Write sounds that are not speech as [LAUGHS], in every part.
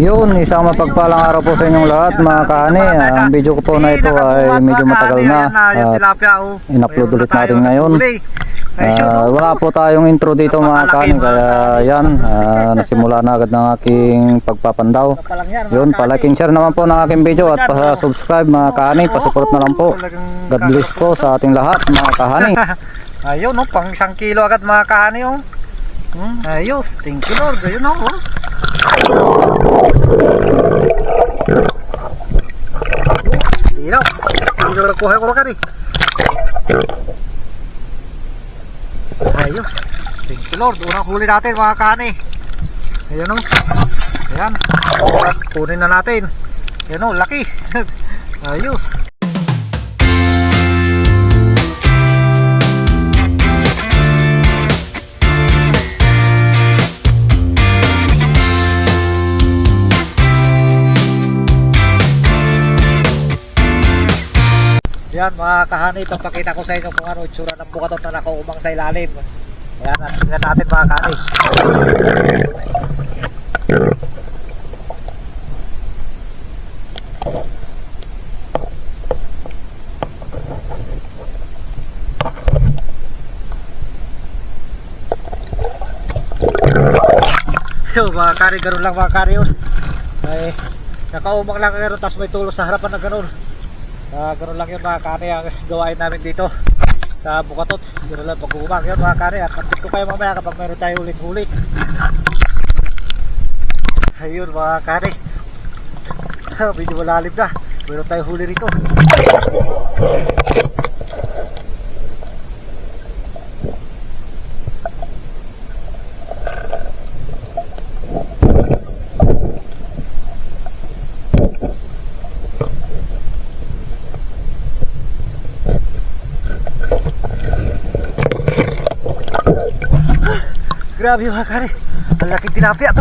Yun, isang mapagpalang araw po sa inyong lahat mga kahani. Ah, Ang video ko po na ito ay medyo matagal na. At oh. in-upload ulit natin ngayon. ah, oh. wala po tayong intro dito mga kahani. Kaya yan, ah, nasimula na agad ng aking pagpapandaw. Yun, and share naman po ng aking video at pa-subscribe mga kahani. Pasupport na lang po. God bless po sa ating lahat mga kahani. [LAUGHS] Ayun, no, pang isang kilo agad mga kahani, oh. Hmm, ayos, thank you Lord. Ayun, oh. oh. Dino, lang kuha ko kari. Ayos, thank you Lord. Unang huli natin mga kahani. Ayun, oh. Ayan, kunin na natin. Ayun, oh, laki. Ayos. Yan mga kahani, papakita ko sa inyo kung ano itsura ng bukatot na nakaumang sa ilalim. Ayan, at tingnan natin mga kahani. Yung mga kari, ganun lang mga kari yun. Ay, nakaumang lang ganun, tapos may tulo sa harapan na ganun. Ah, ganun lang yun mga kari ang gawain namin dito sa Bukatot. Ganun lang pag-uumang yun mga kari. At update ko kayo mamaya kapag meron tayo ulit-ulit. Ayun mga kari. [LAUGHS] Medyo malalim na. Meron tayo huli rito. Grabe mga kare. Ang laking tilapia to.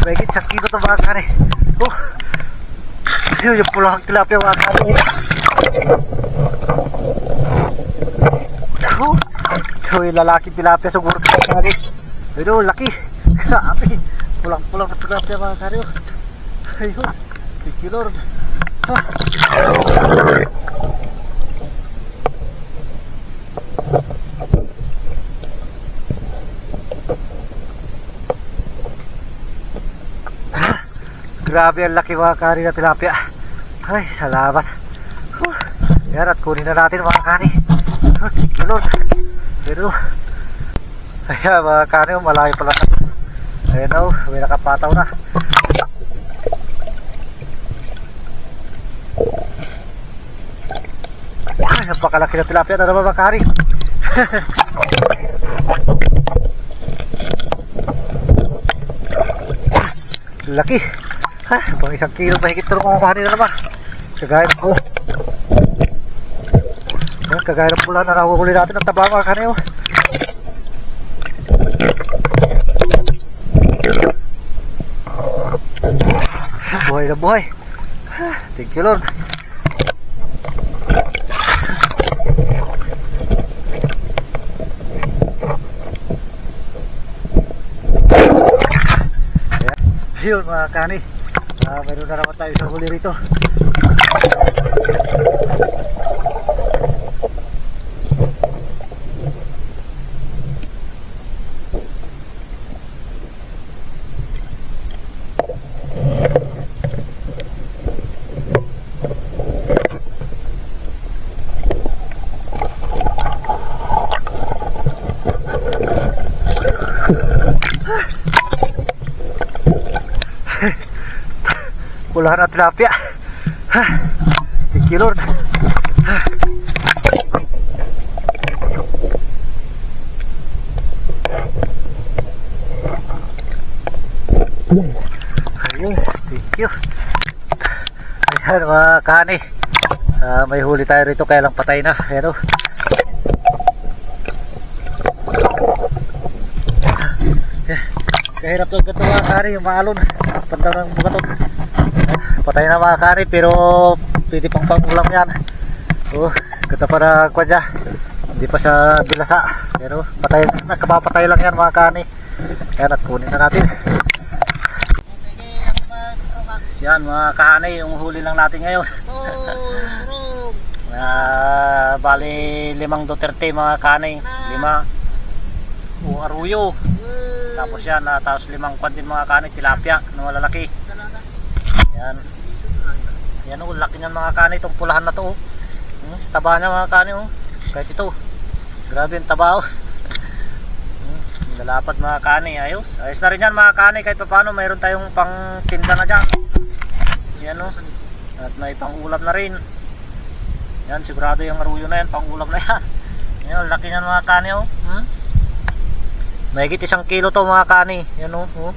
Mahigit sa kilo to mga kare. Oh. Ayun, yung pulang tilapia mga kare. Oh. So yung lalaking tilapia siguro mga kare. Pero laki. [LAUGHS] Grabe. Pulang-pulang na tilapia mga kare. oh. Ayun. Thank you Lord. Ah. Grabe ang laki mga kani na tilapia. Ay, salamat. Huh. Yan at kunin na natin mga. Oh, thank you Lord. Pero, ayan mga kani, oh, malaki pala. Ayan o, may nakapataw na. Ay, napakalaki na tilapia na naman mga kani. [LAUGHS] Laki. Ha, pang isang kilo mahigit ito kung kuhanin na naman. Kagaya oh. Yan, kagaya ng pula na nahuhuli natin ang taba mga kaneo. Buhay na buhay. Ha, Thank you Lord. Ayun mga kani. Ah, mayroon na naman tayo sa huli rito. Pulahan na tilapia. Ha, Thank you Lord. Ayun, thank you. Ayan mga kani. Ah, may huli tayo rito kaya lang patay na. Ayan o. Kahirap to ganito mga kani, yung maalon. Pandaw ng bukatot. Patay na mga kani pero pwede pang pangulam yan. Oh, ganda pa na kwadya. Hindi pa siya bilasa. Pero patay, nakapapatay lang yan mga kani. Ayan at kunin na natin. Yan mga kahanay, yung huli lang natin ngayon. Ah, bali limang Duterte mga kanay, lima. O aruyo. Tapos yan, ah, tapos limang kwan din mga kanay, tilapia na malalaki. Yan. Yan oh, laki niyan mga kanay, itong pulahan na to. Oh. Hmm, taba niya mga kanay oh. Kahit ito. Grabe yung taba oh. Hmm, Lalapat mga kanay, ayos. Ayos na rin yan mga kanay, kahit pa paano mayroon tayong pang tinda na dyan. Yan oh. At may pang ulam na rin. Yan, sigurado yung aruyo na yan, pang ulam na yan. Yan, laki niyan mga kani oh. Hmm? Mahigit isang kilo to mga kani. Yan oh. oh.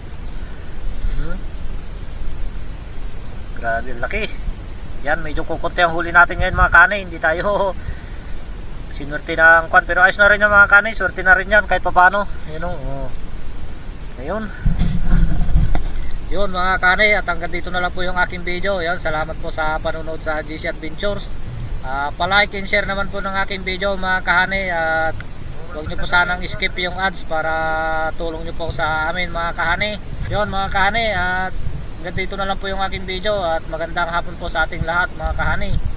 Hmm? Grabe, laki. Yan, medyo kukunti ang huli natin ngayon mga kani. Hindi tayo [LAUGHS] sinwerte ng kwan. Pero ayos na rin yan mga kani. Swerte na rin yan kahit papano. Yan oh. oh. Ayun. Yun mga kani at hanggang dito na lang po yung aking video. Yan, salamat po sa panonood sa GC Adventures. Ah, pa-like and share naman po ng aking video mga kahane at huwag niyo po sanang skip yung ads para tulong niyo po sa amin mga kahane. Yun mga kahane at hanggang dito na lang po yung aking video at magandang hapon po sa ating lahat mga kahane.